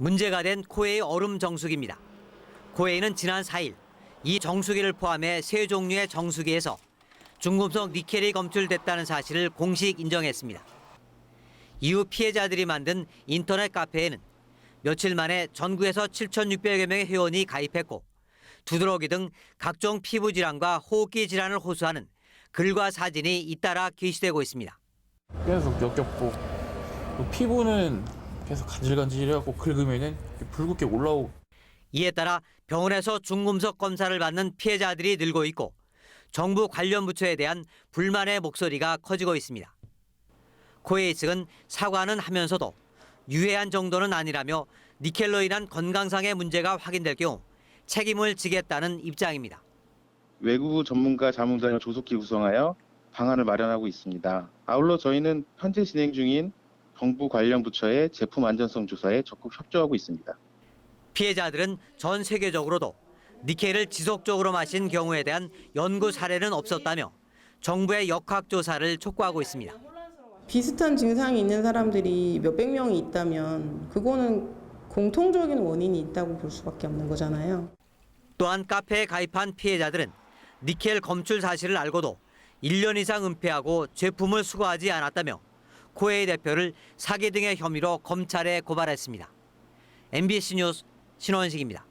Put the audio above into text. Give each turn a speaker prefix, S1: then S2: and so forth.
S1: 문제가 된 코웨이 얼음 정수기입니다. 코웨이는 지난 4일 이 정수기를 포함해 세 종류의 정수기에서 중금속 니켈이 검출됐다는 사실을 공식 인정했습니다. 이후 피해자들이 만든 인터넷 카페에는 며칠 만에 전국에서 7,600여 명의 회원이 가입했고 두드러기 등 각종 피부 질환과 호흡기 질환을 호소하는 글과 사진이 잇따라 게시되고 있습니다.
S2: 계속 역겹고 또 피부는 계속 간질간질해갖고 긁으면은 붉게 올라오고
S1: 이에 따라 병원에서 중금속 검사를 받는 피해자들이 늘고 있고 정부 관련 부처에 대한 불만의 목소리가 커지고 있습니다. 코웨이 측은 사과는 하면서도 유해한 정도는 아니라며 니켈로 인한 건강상의 문제가 확인될 경우 책임을 지겠다는 입장입니다.
S3: 외부 전문가 자문단을 조속히 구성하여 방안을 마련하고 있습니다. 아울러 저희는 현재 진행 중인 정부 관련 부처의 제품 안전성 조사에 적극 협조하고 있습니다.
S1: 피해자들은 전 세계적으로도 니켈을 지속적으로 마신 경우에 대한 연구 사례는 없었다며 정부의 역학조사를 촉구하고 있습니다.
S4: 비슷한 증상이 있는 사람들이 몇백 명이 있다면 그거는 공통적인 원인이 있다고 볼 수밖에 없는 거잖아요.
S1: 또한 카페에 가입한 피해자들은 니켈 검출 사실을 알고도 1년 이상 은폐하고 제품을 수거하지 않았다며 코웨이 대표를 사기 등의 혐의로 검찰에 고발했습니다. MBC 뉴스 신원식입니다.